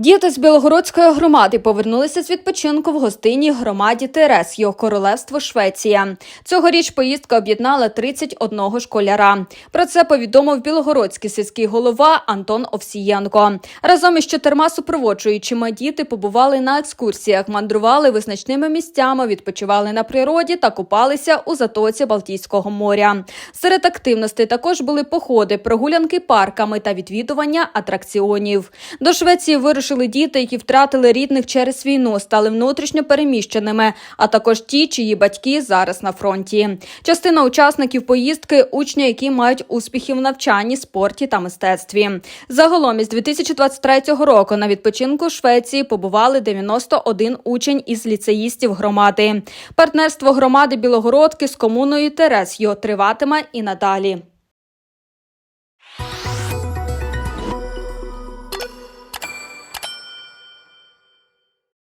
Діти з Білогородської громади повернулися з відпочинку в гостинній громаді Терес, його королевство Швеція. Цьогоріч поїздка об'єднала 31 школяра. Про це повідомив білогородський сільський голова Антон Овсієнко. Разом із чотирма супроводжуючими діти побували на екскурсіях, мандрували визначними місцями, відпочивали на природі та купалися у затоці Балтійського моря. Серед активностей також були походи, прогулянки парками та відвідування атракціонів. До Швеції вирушили діти, які втратили рідних через війну, стали внутрішньо переміщеними, а також ті, чиї батьки зараз на фронті. Частина учасників поїздки учні, які мають успіхи в навчанні, спорті та мистецтві. Загалом із 2023 року на відпочинку Швеції побували 91 учень із ліцеїстів громади. Партнерство громади Білогородки з комуною Терес його триватиме і надалі.